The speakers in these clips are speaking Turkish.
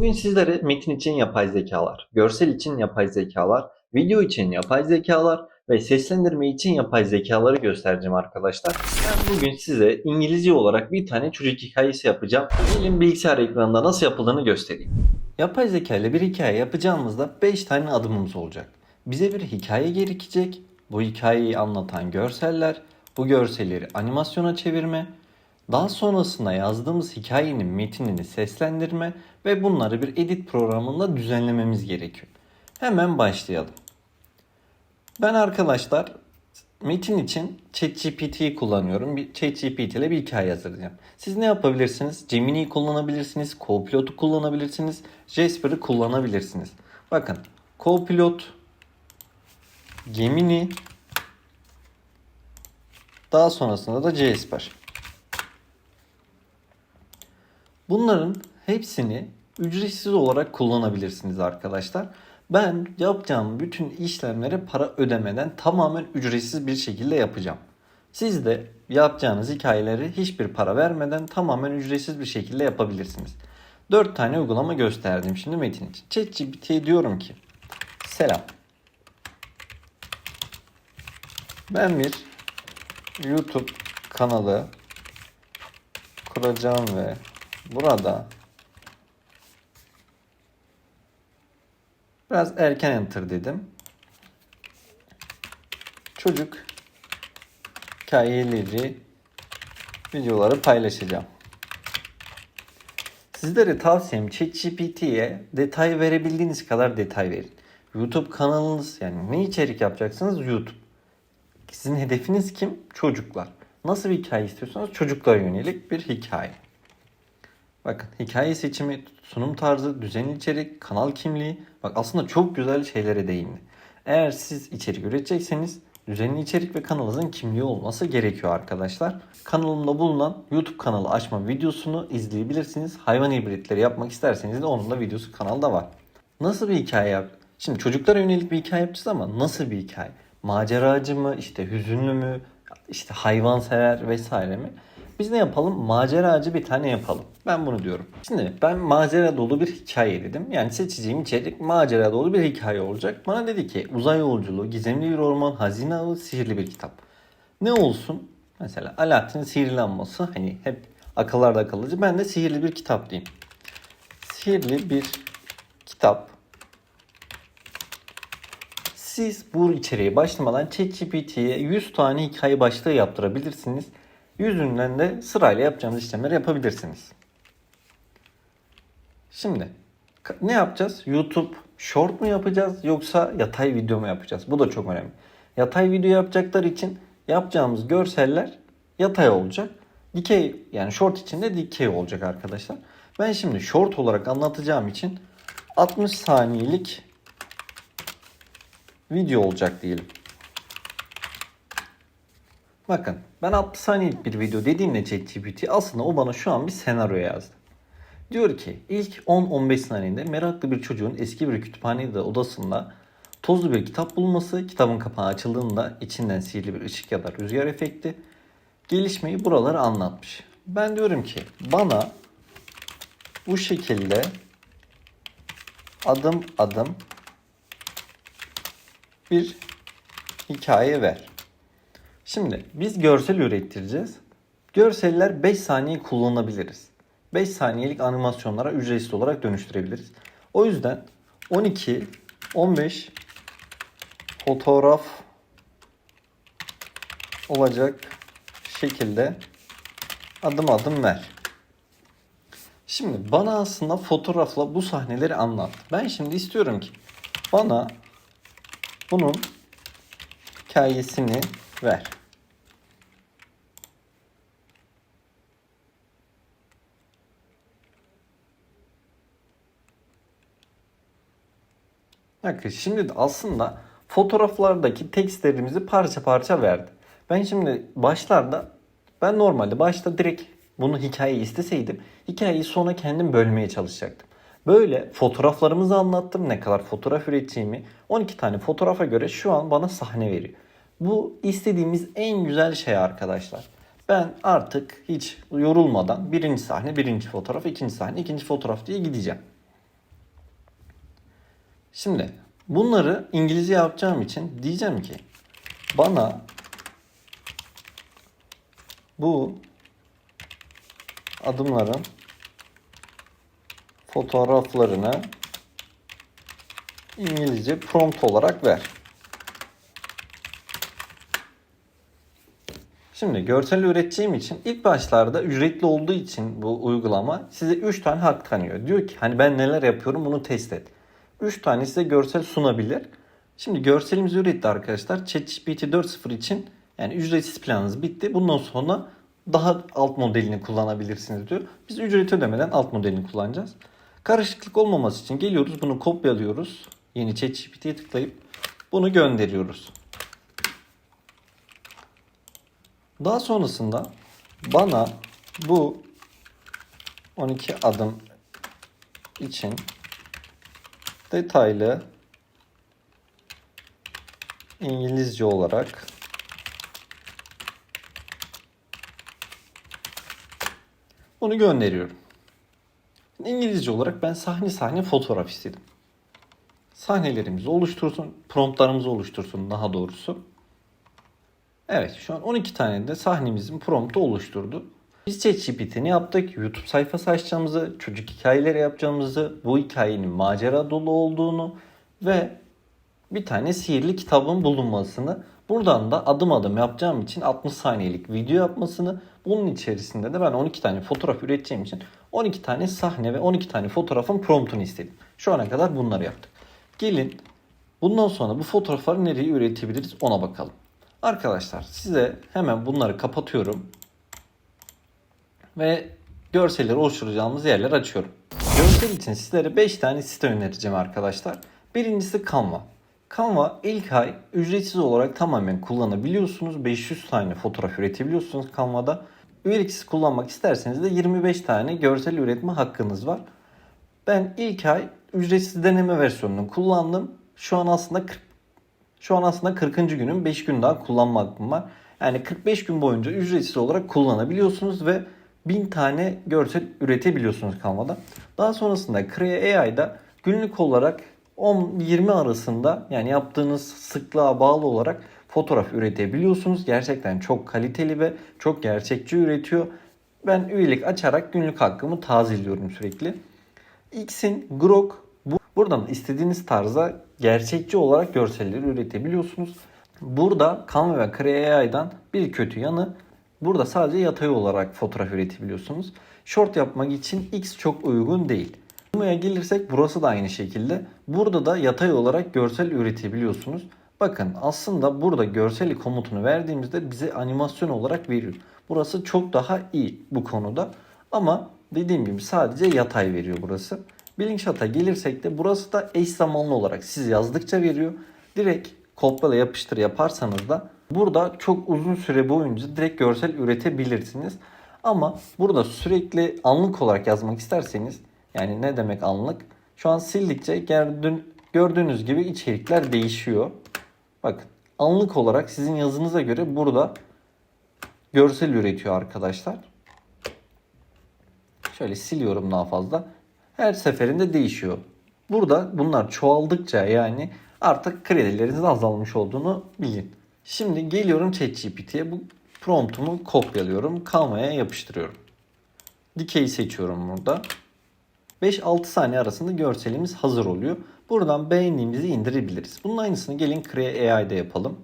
Bugün sizlere metin için yapay zekalar, görsel için yapay zekalar, video için yapay zekalar ve seslendirme için yapay zekaları göstereceğim arkadaşlar. Ben bugün size İngilizce olarak bir tane çocuk hikayesi yapacağım. Gelin bilgisayar ekranında nasıl yapıldığını göstereyim. Yapay zeka ile bir hikaye yapacağımızda 5 tane adımımız olacak. Bize bir hikaye gerekecek. Bu hikayeyi anlatan görseller, bu görselleri animasyona çevirme, daha sonrasında yazdığımız hikayenin metinini seslendirme ve bunları bir edit programında düzenlememiz gerekiyor. Hemen başlayalım. Ben arkadaşlar metin için ChatGPT'yi kullanıyorum. Bir ChatGPT ile bir hikaye hazırlayacağım. Siz ne yapabilirsiniz? Gemini'yi kullanabilirsiniz, Copilot'u kullanabilirsiniz, Jasper'ı kullanabilirsiniz. Bakın, Copilot, Gemini, daha sonrasında da Jasper. Bunların hepsini ücretsiz olarak kullanabilirsiniz arkadaşlar. Ben yapacağım bütün işlemlere para ödemeden tamamen ücretsiz bir şekilde yapacağım. Siz de yapacağınız hikayeleri hiçbir para vermeden tamamen ücretsiz bir şekilde yapabilirsiniz. 4 tane uygulama gösterdim şimdi metin için. ChatGPT'ye diyorum ki Selam. Ben bir YouTube kanalı kuracağım ve burada biraz erken enter dedim. Çocuk hikayeleri videoları paylaşacağım. Sizlere tavsiyem ChatGPT'ye detay verebildiğiniz kadar detay verin. YouTube kanalınız yani ne içerik yapacaksınız YouTube. Sizin hedefiniz kim? Çocuklar. Nasıl bir hikaye istiyorsanız çocuklara yönelik bir hikaye. Bakın hikaye seçimi, sunum tarzı, düzenli içerik, kanal kimliği. Bak aslında çok güzel şeylere değindi. Eğer siz içerik üretecekseniz düzenli içerik ve kanalınızın kimliği olması gerekiyor arkadaşlar. Kanalımda bulunan YouTube kanalı açma videosunu izleyebilirsiniz. Hayvan hibritleri yapmak isterseniz de onun da videosu kanalda var. Nasıl bir hikaye yap? Şimdi çocuklara yönelik bir hikaye yapacağız ama nasıl bir hikaye? Maceracı mı, işte hüzünlü mü, işte hayvansever vesaire mi? Biz ne yapalım? Maceracı bir tane yapalım. Ben bunu diyorum. Şimdi ben macera dolu bir hikaye dedim. Yani seçeceğim içerik macera dolu bir hikaye olacak. Bana dedi ki uzay yolculuğu, gizemli bir orman, hazine avı, sihirli bir kitap. Ne olsun? Mesela Alaaddin'in sihirli lambası hani hep akıllarda kalıcı. Ben de sihirli bir kitap diyeyim. Sihirli bir kitap. Siz bu içeriğe başlamadan ChatGPT'ye 100 tane hikaye başlığı yaptırabilirsiniz. Yüzünden de sırayla yapacağınız işlemleri yapabilirsiniz. Şimdi ne yapacağız? YouTube short mu yapacağız yoksa yatay video mu yapacağız? Bu da çok önemli. Yatay video yapacaklar için yapacağımız görseller yatay olacak. Dikey yani short için de dikey olacak arkadaşlar. Ben şimdi short olarak anlatacağım için 60 saniyelik video olacak diyelim. Bakın ben 60 saniyelik bir video dediğimde ChatGPT aslında o bana şu an bir senaryo yazdı. Diyor ki ilk 10-15 saniyede meraklı bir çocuğun eski bir kütüphanede odasında tozlu bir kitap bulması, kitabın kapağı açıldığında içinden sihirli bir ışık ya da rüzgar efekti gelişmeyi buraları anlatmış. Ben diyorum ki bana bu şekilde adım adım bir hikaye ver. Şimdi biz görsel ürettireceğiz. Görseller 5 saniye kullanabiliriz. 5 saniyelik animasyonlara ücretsiz olarak dönüştürebiliriz. O yüzden 12 15 fotoğraf olacak şekilde adım adım ver. Şimdi bana aslında fotoğrafla bu sahneleri anlat. Ben şimdi istiyorum ki bana bunun hikayesini ver. Bakın şimdi aslında fotoğraflardaki tekstlerimizi parça parça verdi. Ben şimdi başlarda ben normalde başta direkt bunu hikayeyi isteseydim hikayeyi sona kendim bölmeye çalışacaktım. Böyle fotoğraflarımızı anlattım ne kadar fotoğraf üreteceğimi 12 tane fotoğrafa göre şu an bana sahne veriyor. Bu istediğimiz en güzel şey arkadaşlar. Ben artık hiç yorulmadan birinci sahne, birinci fotoğraf, ikinci sahne, ikinci fotoğraf diye gideceğim. Şimdi bunları İngilizce yapacağım için diyeceğim ki bana bu adımların fotoğraflarını İngilizce prompt olarak ver. Şimdi görsel üreteceğim için ilk başlarda ücretli olduğu için bu uygulama size 3 tane hak tanıyor. Diyor ki hani ben neler yapıyorum bunu test et. 3 tane size görsel sunabilir. Şimdi görselimizi üretti arkadaşlar. ChatGPT 4.0 için yani ücretsiz planınız bitti. Bundan sonra daha alt modelini kullanabilirsiniz diyor. Biz ücret ödemeden alt modelini kullanacağız. Karışıklık olmaması için geliyoruz bunu kopyalıyoruz. Yeni ChatGPT'ye tıklayıp bunu gönderiyoruz. Daha sonrasında bana bu 12 adım için detaylı İngilizce olarak bunu gönderiyorum. İngilizce olarak ben sahne sahne fotoğraf istedim. Sahnelerimizi oluştursun, promptlarımızı oluştursun daha doğrusu. Evet şu an 12 tane de sahnemizin promptu oluşturdu. Biz ChatGPT'ni yaptık. YouTube sayfası açacağımızı, çocuk hikayeleri yapacağımızı, bu hikayenin macera dolu olduğunu ve bir tane sihirli kitabın bulunmasını buradan da adım adım yapacağım için 60 saniyelik video yapmasını bunun içerisinde de ben 12 tane fotoğraf üreteceğim için 12 tane sahne ve 12 tane fotoğrafın promptunu istedim. Şu ana kadar bunları yaptık. Gelin bundan sonra bu fotoğrafları nereye üretebiliriz ona bakalım. Arkadaşlar size hemen bunları kapatıyorum. Ve görselleri oluşturacağımız yerler açıyorum. Görsel için sizlere 5 tane site önereceğim arkadaşlar. Birincisi Canva. Canva ilk ay ücretsiz olarak tamamen kullanabiliyorsunuz. 500 tane fotoğraf üretebiliyorsunuz Canva'da. Üyeliksiz kullanmak isterseniz de 25 tane görsel üretme hakkınız var. Ben ilk ay ücretsiz deneme versiyonunu kullandım. Şu an aslında 40 şu an aslında 40. günün 5 gün daha kullanma hakkım var. Yani 45 gün boyunca ücretsiz olarak kullanabiliyorsunuz ve 1000 tane görsel üretebiliyorsunuz Canva'da. Daha sonrasında Crea AI'da günlük olarak 10-20 arasında yani yaptığınız sıklığa bağlı olarak fotoğraf üretebiliyorsunuz. Gerçekten çok kaliteli ve çok gerçekçi üretiyor. Ben üyelik açarak günlük hakkımı tazeliyorum sürekli. X'in Grok bu, buradan istediğiniz tarza gerçekçi olarak görselleri üretebiliyorsunuz. Burada Canva ve Crea AI'dan bir kötü yanı burada sadece yatay olarak fotoğraf üretebiliyorsunuz. Short yapmak için X çok uygun değil. Buraya gelirsek burası da aynı şekilde. Burada da yatay olarak görsel üretebiliyorsunuz. Bakın aslında burada görseli komutunu verdiğimizde bize animasyon olarak veriyor. Burası çok daha iyi bu konuda. Ama dediğim gibi sadece yatay veriyor burası. Bilinçalt'a gelirsek de burası da eş zamanlı olarak siz yazdıkça veriyor. Direkt kopyala yapıştır yaparsanız da burada çok uzun süre boyunca direkt görsel üretebilirsiniz. Ama burada sürekli anlık olarak yazmak isterseniz yani ne demek anlık? Şu an sildikçe gördüğün- gördüğünüz gibi içerikler değişiyor. Bakın anlık olarak sizin yazınıza göre burada görsel üretiyor arkadaşlar. Şöyle siliyorum daha fazla. Her seferinde değişiyor. Burada bunlar çoğaldıkça yani artık kredilerinizin azalmış olduğunu bilin. Şimdi geliyorum ChatGPT'ye bu promptumu kopyalıyorum. Canva'ya yapıştırıyorum. Dikeyi seçiyorum burada. 5-6 saniye arasında görselimiz hazır oluyor. Buradan beğendiğimizi indirebiliriz. Bunun aynısını gelin Crea AI'de yapalım.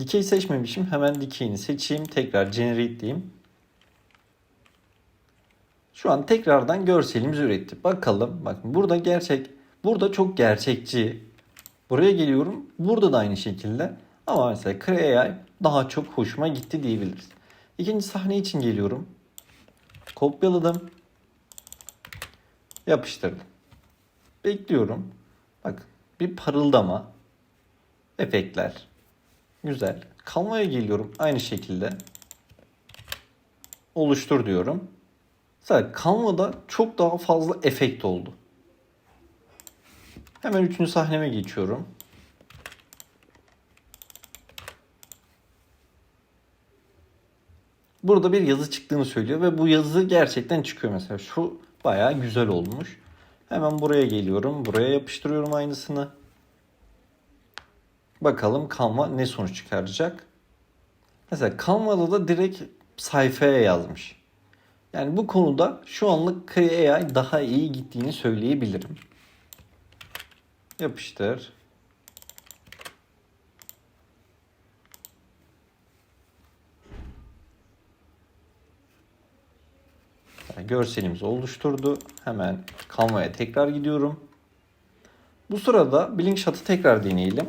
Dikey seçmemişim. Hemen dikeyini seçeyim. Tekrar generate diyeyim. Şu an tekrardan görselimizi üretti. Bakalım. Bakın burada gerçek. Burada çok gerçekçi. Buraya geliyorum. Burada da aynı şekilde. Ama mesela Crea AI daha çok hoşuma gitti diyebiliriz. İkinci sahne için geliyorum. Kopyaladım. Yapıştırdım. Bekliyorum. Bak bir parıldama. Efektler. Güzel. Canva'ya geliyorum. Aynı şekilde. Oluştur diyorum. Zaten Canva'da çok daha fazla efekt oldu. Hemen üçüncü sahneme geçiyorum. Burada bir yazı çıktığını söylüyor ve bu yazı gerçekten çıkıyor mesela. Şu bayağı güzel olmuş. Hemen buraya geliyorum. Buraya yapıştırıyorum aynısını. Bakalım Canva ne sonuç çıkaracak. Mesela Canva'da da direkt sayfaya yazmış. Yani bu konuda şu anlık AI daha iyi gittiğini söyleyebilirim. Yapıştır. Yani görselimizi oluşturdu. Hemen Canva'ya tekrar gidiyorum. Bu sırada Blink Shot'ı tekrar deneyelim.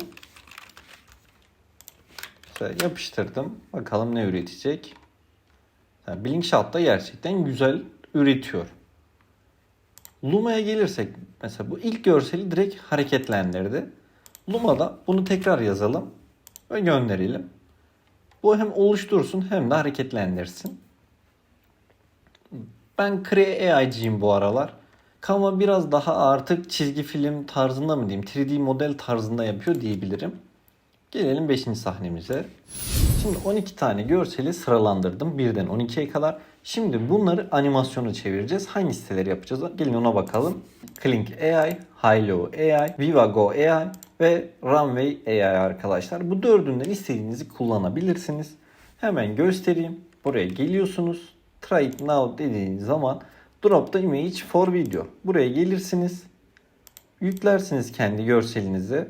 Mesela yapıştırdım. Bakalım ne üretecek. Yani Blink Shot da gerçekten güzel üretiyor. Luma'ya gelirsek mesela bu ilk görseli direkt hareketlendirdi. Luma'da bunu tekrar yazalım ve gönderelim. Bu hem oluştursun hem de hareketlendirsin. Ben Cree AI'ciyim bu aralar. Canva biraz daha artık çizgi film tarzında mı diyeyim 3D model tarzında yapıyor diyebilirim. Gelelim 5. sahnemize. Şimdi 12 tane görseli sıralandırdım. Birden 12'ye kadar. Şimdi bunları animasyona çevireceğiz. Hangi siteleri yapacağız? Gelin ona bakalım. Klink AI, Hilo AI, Vivago AI ve Runway AI arkadaşlar. Bu dördünden istediğinizi kullanabilirsiniz. Hemen göstereyim. Buraya geliyorsunuz. Try it now dediğiniz zaman Drop the image for video. Buraya gelirsiniz. Yüklersiniz kendi görselinizi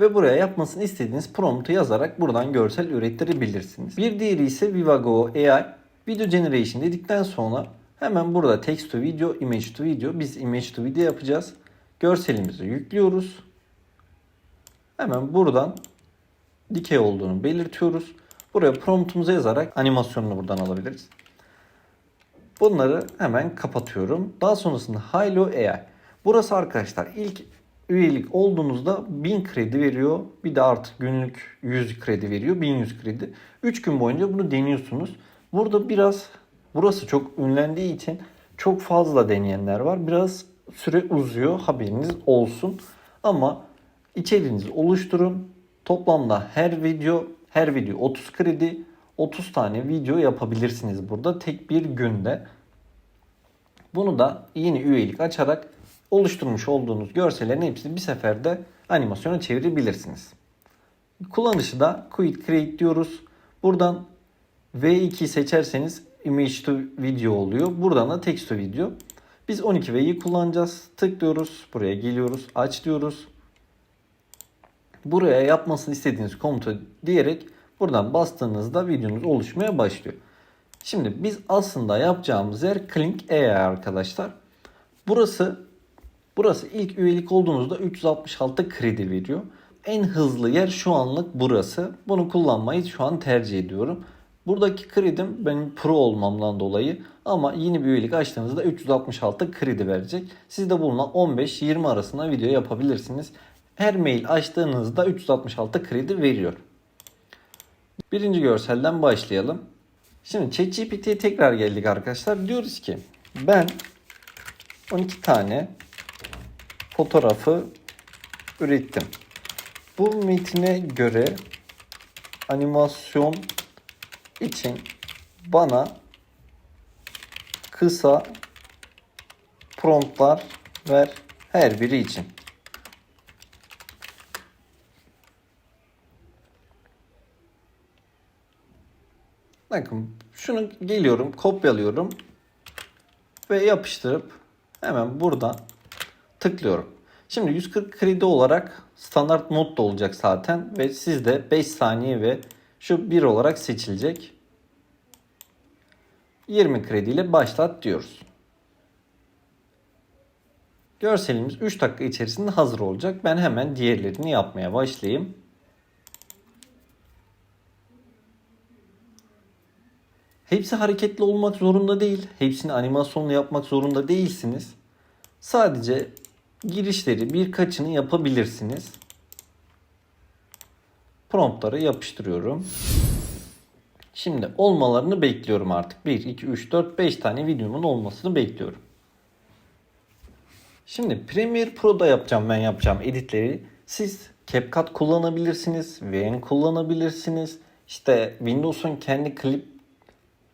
ve buraya yapmasını istediğiniz promptu yazarak buradan görsel ürettirebilirsiniz. Bir diğeri ise Vivago AI Video Generation dedikten sonra hemen burada text to video, image to video. Biz image to video yapacağız. Görselimizi yüklüyoruz. Hemen buradan dikey olduğunu belirtiyoruz. Buraya promptumuza yazarak animasyonunu buradan alabiliriz. Bunları hemen kapatıyorum. Daha sonrasında Hilo AI. Burası arkadaşlar ilk üyelik olduğunuzda 1000 kredi veriyor. Bir de artık günlük 100 kredi veriyor. 1100 kredi. 3 gün boyunca bunu deniyorsunuz. Burada biraz burası çok ünlendiği için çok fazla deneyenler var. Biraz süre uzuyor. Haberiniz olsun. Ama içeriğinizi oluşturun. Toplamda her video her video 30 kredi 30 tane video yapabilirsiniz burada tek bir günde. Bunu da yeni üyelik açarak oluşturmuş olduğunuz görsellerin hepsini bir seferde animasyona çevirebilirsiniz. Kullanışı da Quit Create diyoruz. Buradan V2 seçerseniz Image to Video oluyor. Buradan da Text to Video. Biz 12V'yi kullanacağız. Tıklıyoruz. Buraya geliyoruz. Aç diyoruz. Buraya yapmasını istediğiniz komutu diyerek buradan bastığınızda videonuz oluşmaya başlıyor. Şimdi biz aslında yapacağımız yer Klink AI arkadaşlar. Burası burası ilk üyelik olduğunuzda 366 kredi veriyor. En hızlı yer şu anlık burası. Bunu kullanmayı şu an tercih ediyorum. Buradaki kredim benim pro olmamdan dolayı ama yeni bir üyelik açtığınızda 366 kredi verecek. Siz de bununla 15-20 arasında video yapabilirsiniz. Her mail açtığınızda 366 kredi veriyor. Birinci görselden başlayalım. Şimdi ChatGPT'ye tekrar geldik arkadaşlar. Diyoruz ki ben 12 tane fotoğrafı ürettim. Bu metine göre animasyon için bana kısa promptlar ver her biri için. Bakın şunu geliyorum, kopyalıyorum ve yapıştırıp hemen buradan tıklıyorum. Şimdi 140 kredi olarak standart mod da olacak zaten ve sizde 5 saniye ve şu 1 olarak seçilecek. 20 krediyle başlat diyoruz. Görselimiz 3 dakika içerisinde hazır olacak. Ben hemen diğerlerini yapmaya başlayayım. Hepsi hareketli olmak zorunda değil. Hepsini animasyonla yapmak zorunda değilsiniz. Sadece girişleri birkaçını yapabilirsiniz. Promptları yapıştırıyorum. Şimdi olmalarını bekliyorum artık. 1, 2, 3, 4, 5 tane videomun olmasını bekliyorum. Şimdi Premiere Pro'da yapacağım ben yapacağım editleri. Siz CapCut kullanabilirsiniz, VN kullanabilirsiniz. İşte Windows'un kendi klip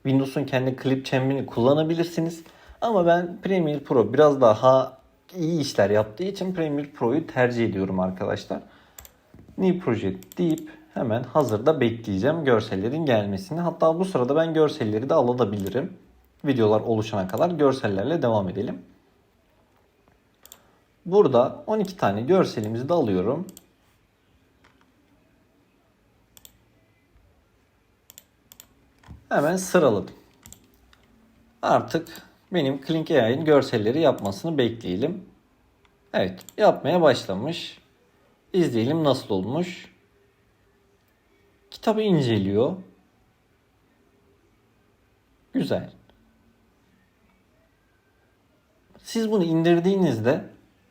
Windows'un kendi klip çembini kullanabilirsiniz. Ama ben Premiere Pro biraz daha iyi işler yaptığı için Premiere Pro'yu tercih ediyorum arkadaşlar. New Project deyip hemen hazırda bekleyeceğim görsellerin gelmesini. Hatta bu sırada ben görselleri de alabilirim. Videolar oluşana kadar görsellerle devam edelim. Burada 12 tane görselimizi de alıyorum. Hemen sıraladım. Artık benim Klink AI'nin görselleri yapmasını bekleyelim. Evet yapmaya başlamış. İzleyelim nasıl olmuş. Kitabı inceliyor. Güzel. Siz bunu indirdiğinizde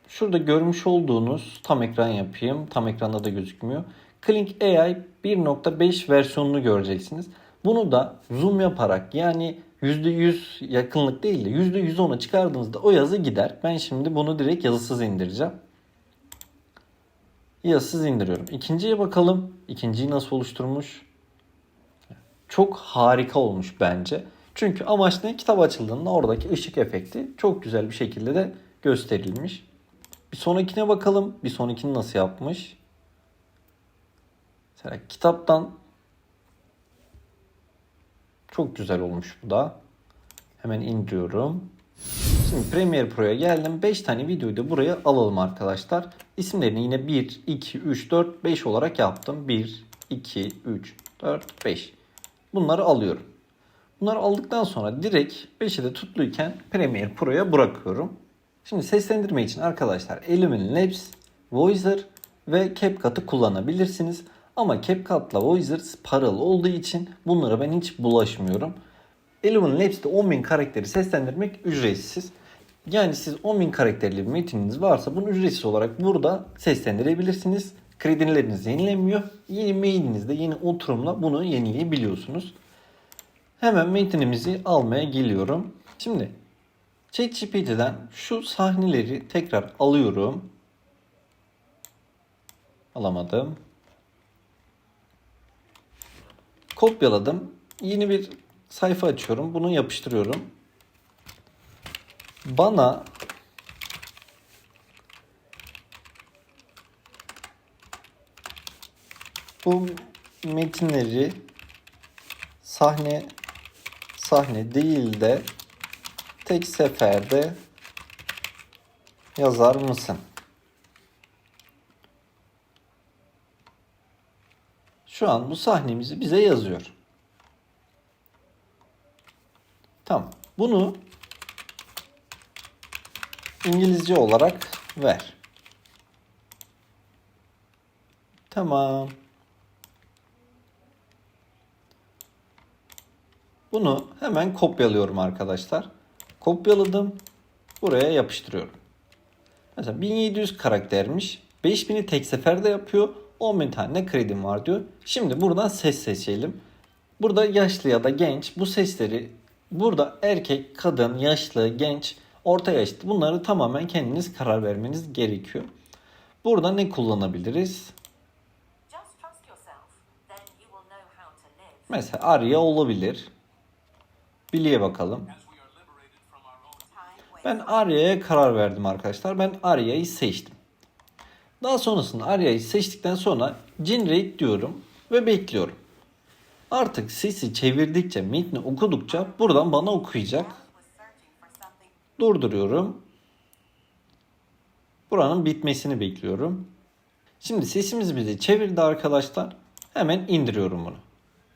şurada görmüş olduğunuz tam ekran yapayım. Tam ekranda da gözükmüyor. Klink AI 1.5 versiyonunu göreceksiniz. Bunu da zoom yaparak yani %100 yakınlık değil de %110'a çıkardığınızda o yazı gider. Ben şimdi bunu direkt yazısız indireceğim. Yazısız indiriyorum. İkinciye bakalım. İkinciyi nasıl oluşturmuş? Çok harika olmuş bence. Çünkü amaç ne? Kitap açıldığında oradaki ışık efekti çok güzel bir şekilde de gösterilmiş. Bir sonrakine bakalım. Bir sonrakini nasıl yapmış? Mesela kitaptan çok güzel olmuş bu da. Hemen indiriyorum. Şimdi Premiere Pro'ya geldim. 5 tane videoyu da buraya alalım arkadaşlar. İsimlerini yine 1, 2, 3, 4, 5 olarak yaptım. 1, 2, 3, 4, 5. Bunları alıyorum. Bunları aldıktan sonra direkt 5'i de tutluyken Premiere Pro'ya bırakıyorum. Şimdi seslendirme için arkadaşlar Illumin Labs, Voicer ve CapCut'ı kullanabilirsiniz. Ama CapCut'la Voicer paralı olduğu için bunlara ben hiç bulaşmıyorum. Illumin Labs'te 10.000 karakteri seslendirmek ücretsiz. Yani siz 10.000 karakterli bir metininiz varsa bunu ücretsiz olarak burada seslendirebilirsiniz. Kredileriniz yenilenmiyor. Yeni mailinizde yeni oturumla bunu yenileyebiliyorsunuz. Hemen metinimizi almaya geliyorum. Şimdi ChatGPT'den şu sahneleri tekrar alıyorum. Alamadım. Kopyaladım. Yeni bir sayfa açıyorum. Bunu yapıştırıyorum. Bana bu metinleri sahne sahne değil de tek seferde yazar mısın? Şu an bu sahnemizi bize yazıyor. Tamam. Bunu İngilizce olarak ver. Tamam. Bunu hemen kopyalıyorum arkadaşlar. Kopyaladım. Buraya yapıştırıyorum. Mesela 1700 karaktermiş. 5000'i tek seferde yapıyor. 10.000 tane kredim var diyor. Şimdi buradan ses seçelim. Burada yaşlı ya da genç bu sesleri burada erkek, kadın, yaşlı, genç, orta yaşlı bunları tamamen kendiniz karar vermeniz gerekiyor. Burada ne kullanabiliriz? Mesela Arya olabilir. Billy'e bakalım. Ben Arya'ya karar verdim arkadaşlar. Ben Arya'yı seçtim. Daha sonrasında Arya'yı seçtikten sonra generate diyorum ve bekliyorum. Artık sesi çevirdikçe, metni okudukça buradan bana okuyacak. Durduruyorum. Buranın bitmesini bekliyorum. Şimdi sesimiz bizi çevirdi arkadaşlar. Hemen indiriyorum bunu.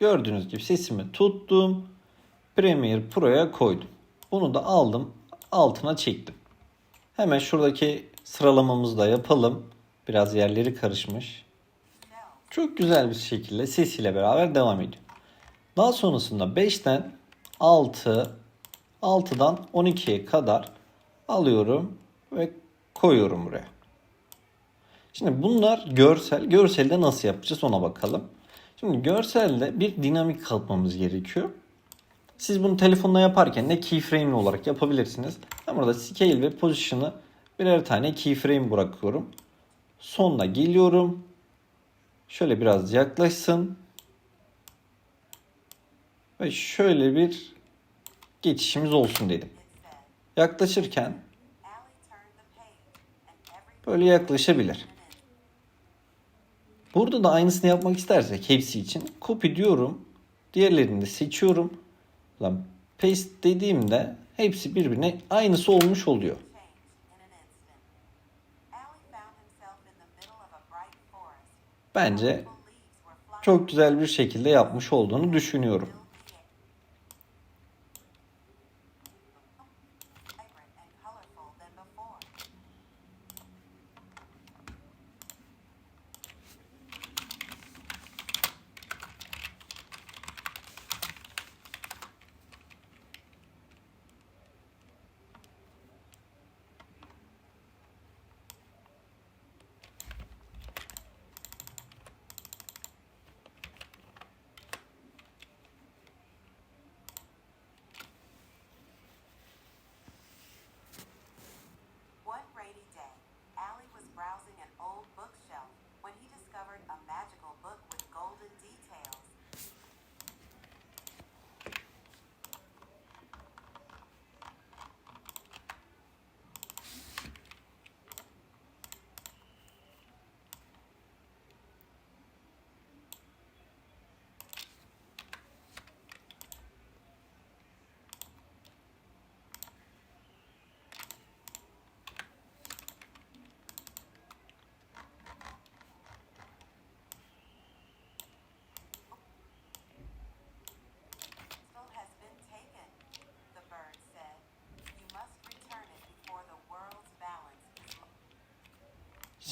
Gördüğünüz gibi sesimi tuttum. Premiere Pro'ya koydum. Bunu da aldım. Altına çektim. Hemen şuradaki sıralamamızı da yapalım. Biraz yerleri karışmış. Çok güzel bir şekilde sesiyle beraber devam ediyor. Daha sonrasında 5'ten 6, 6'dan 12'ye kadar alıyorum ve koyuyorum buraya. Şimdi bunlar görsel. Görselde nasıl yapacağız ona bakalım. Şimdi görselde bir dinamik katmamız gerekiyor. Siz bunu telefonla yaparken de keyframe olarak yapabilirsiniz. Ben burada scale ve position'ı birer tane keyframe bırakıyorum. Sonuna geliyorum. Şöyle biraz yaklaşsın. Ve şöyle bir geçişimiz olsun dedim. Yaklaşırken böyle yaklaşabilir. Burada da aynısını yapmak istersek hepsi için copy diyorum. Diğerlerini de seçiyorum. Lan paste dediğimde hepsi birbirine aynısı olmuş oluyor. Bence çok güzel bir şekilde yapmış olduğunu düşünüyorum.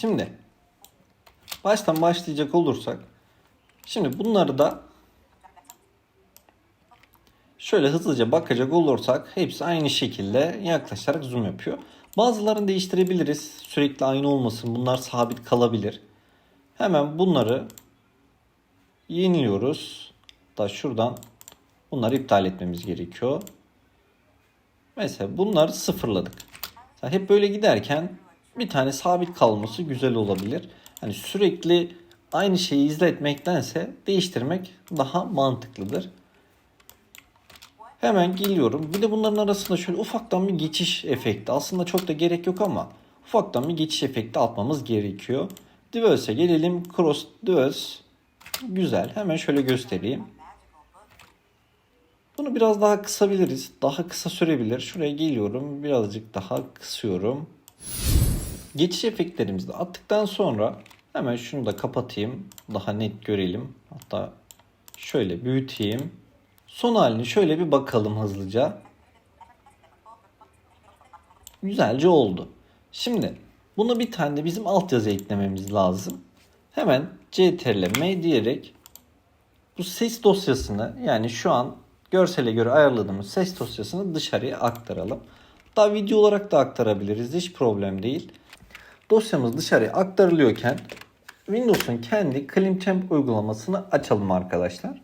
Şimdi baştan başlayacak olursak şimdi bunları da şöyle hızlıca bakacak olursak hepsi aynı şekilde yaklaşarak zoom yapıyor. Bazılarını değiştirebiliriz. Sürekli aynı olmasın. Bunlar sabit kalabilir. Hemen bunları yeniliyoruz. Da şuradan bunları iptal etmemiz gerekiyor. Mesela bunları sıfırladık. Hep böyle giderken bir tane sabit kalması güzel olabilir. Hani sürekli aynı şeyi izletmektense değiştirmek daha mantıklıdır. Hemen geliyorum. Bir de bunların arasında şöyle ufaktan bir geçiş efekti. Aslında çok da gerek yok ama ufaktan bir geçiş efekti atmamız gerekiyor. Diverse'e gelelim. Cross Diverse. Güzel. Hemen şöyle göstereyim. Bunu biraz daha kısabiliriz. Daha kısa sürebilir. Şuraya geliyorum. Birazcık daha kısıyorum. Geçiş efektlerimizi attıktan sonra hemen şunu da kapatayım. Daha net görelim. Hatta şöyle büyüteyim. Son halini şöyle bir bakalım hızlıca. Güzelce oldu. Şimdi buna bir tane de bizim altyazı eklememiz lazım. Hemen CTRL M diyerek bu ses dosyasını yani şu an görsele göre ayarladığımız ses dosyasını dışarıya aktaralım. Daha video olarak da aktarabiliriz. Hiç problem değil. Dosyamız dışarıya aktarılıyorken Windows'un kendi CleanChamp uygulamasını açalım arkadaşlar.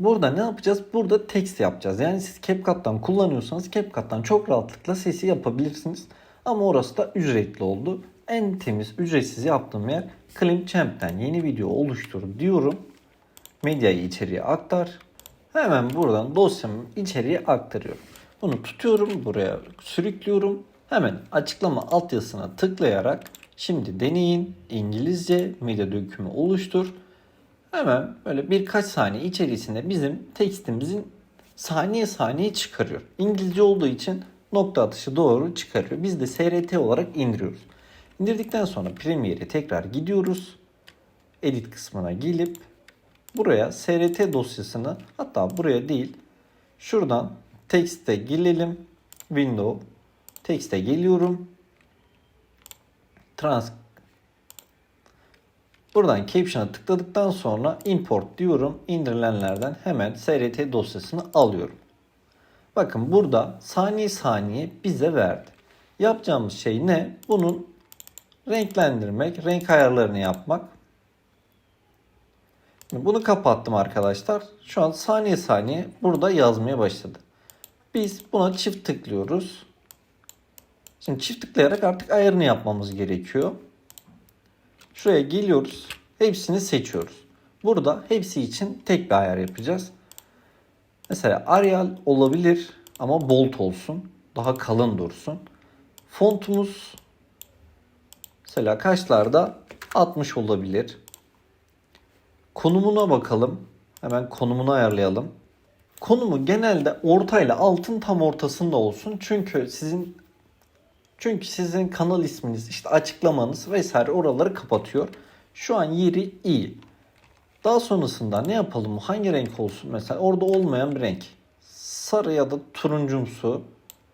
Burada ne yapacağız? Burada text yapacağız. Yani siz CapCut'tan kullanıyorsanız CapCut'tan çok rahatlıkla sesi yapabilirsiniz. Ama orası da ücretli oldu. En temiz ücretsiz yaptığım yer ClickChamp'ten yeni video oluştur diyorum. Medyayı içeriye aktar. Hemen buradan dosyamı içeriye aktarıyorum. Bunu tutuyorum buraya sürüklüyorum. Hemen açıklama altyazısına tıklayarak şimdi deneyin İngilizce medya dökümü oluştur. Hemen böyle birkaç saniye içerisinde bizim tekstimizin saniye saniye çıkarıyor. İngilizce olduğu için nokta atışı doğru çıkarıyor. Biz de SRT olarak indiriyoruz. İndirdikten sonra Premiere'e tekrar gidiyoruz. Edit kısmına gelip buraya SRT dosyasını hatta buraya değil şuradan tekste gelelim. Window tekste geliyorum. Trans Buradan Caption'a tıkladıktan sonra import diyorum. İndirilenlerden hemen SRT dosyasını alıyorum. Bakın burada saniye saniye bize verdi. Yapacağımız şey ne? Bunun renklendirmek, renk ayarlarını yapmak. Bunu kapattım arkadaşlar. Şu an saniye saniye burada yazmaya başladı. Biz buna çift tıklıyoruz. Şimdi çift tıklayarak artık ayarını yapmamız gerekiyor. Şuraya geliyoruz. Hepsini seçiyoruz. Burada hepsi için tek bir ayar yapacağız. Mesela Arial olabilir ama bold olsun. daha kalın dursun. Fontumuz mesela kaçlarda 60 olabilir. Konumuna bakalım. Hemen konumunu ayarlayalım. Konumu genelde ortayla altın tam ortasında olsun. Çünkü sizin çünkü sizin kanal isminiz, işte açıklamanız vesaire oraları kapatıyor. Şu an yeri iyi. Daha sonrasında ne yapalım? Hangi renk olsun? Mesela orada olmayan bir renk. Sarı ya da turuncumsu.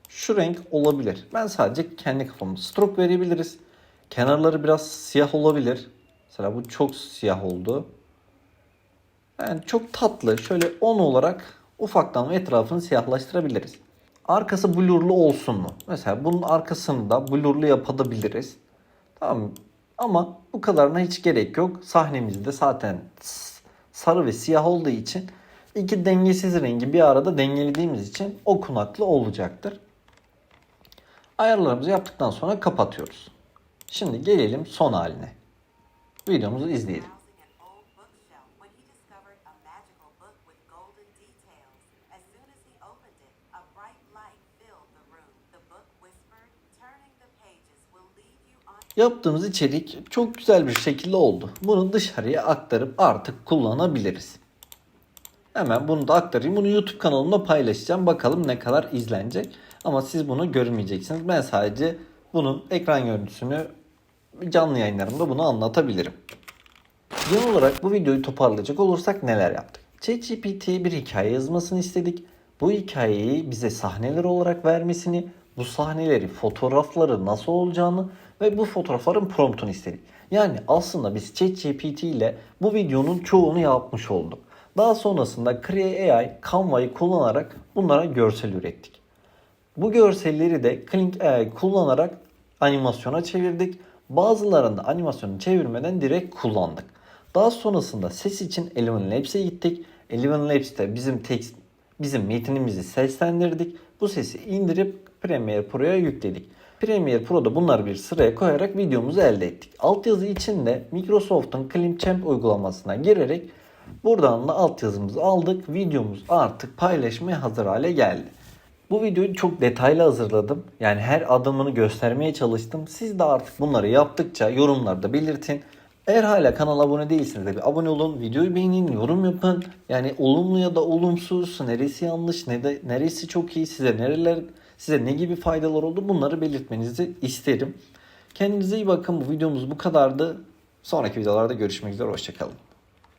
Şu renk olabilir. Ben sadece kendi kafamı stroke verebiliriz. Kenarları biraz siyah olabilir. Mesela bu çok siyah oldu. Yani çok tatlı. Şöyle 10 olarak ufaktan etrafını siyahlaştırabiliriz. Arkası blurlu olsun mu? Mesela bunun arkasını da blurlu yapabiliriz. Tamam mı? Ama bu kadarına hiç gerek yok. Sahnemizde zaten sarı ve siyah olduğu için iki dengesiz rengi bir arada dengelediğimiz için okunaklı olacaktır. Ayarlarımızı yaptıktan sonra kapatıyoruz. Şimdi gelelim son haline. Videomuzu izleyelim. Yaptığımız içerik çok güzel bir şekilde oldu. Bunu dışarıya aktarıp artık kullanabiliriz. Hemen bunu da aktarayım. Bunu YouTube kanalımda paylaşacağım. Bakalım ne kadar izlenecek. Ama siz bunu görmeyeceksiniz. Ben sadece bunun ekran görüntüsünü canlı yayınlarımda bunu anlatabilirim. Genel olarak bu videoyu toparlayacak olursak neler yaptık? ChatGPT'ye bir hikaye yazmasını istedik. Bu hikayeyi bize sahneler olarak vermesini, bu sahneleri, fotoğrafları nasıl olacağını ve bu fotoğrafların promptunu istedik. Yani aslında biz ChatGPT ile bu videonun çoğunu yapmış olduk. Daha sonrasında Creo AI, Canva'yı kullanarak bunlara görsel ürettik. Bu görselleri de Klink AI kullanarak animasyona çevirdik. Bazılarında animasyonu çevirmeden direkt kullandık. Daha sonrasında ses için Eleven Labs'e gittik. Eleven Labs'te bizim text, bizim metinimizi seslendirdik. Bu sesi indirip Premiere Pro'ya yükledik. Premiere Pro'da bunları bir sıraya koyarak videomuzu elde ettik. Altyazı için de Microsoft'un Clipchamp uygulamasına girerek buradan da altyazımızı aldık. Videomuz artık paylaşmaya hazır hale geldi. Bu videoyu çok detaylı hazırladım. Yani her adımını göstermeye çalıştım. Siz de artık bunları yaptıkça yorumlarda belirtin. Eğer hala kanala abone değilseniz de bir abone olun, videoyu beğenin, yorum yapın. Yani olumlu ya da olumsuz, neresi yanlış, ne de, neresi çok iyi, size nereler, size ne gibi faydalar oldu bunları belirtmenizi isterim. Kendinize iyi bakın. Bu videomuz bu kadardı. Sonraki videolarda görüşmek üzere. Hoşçakalın.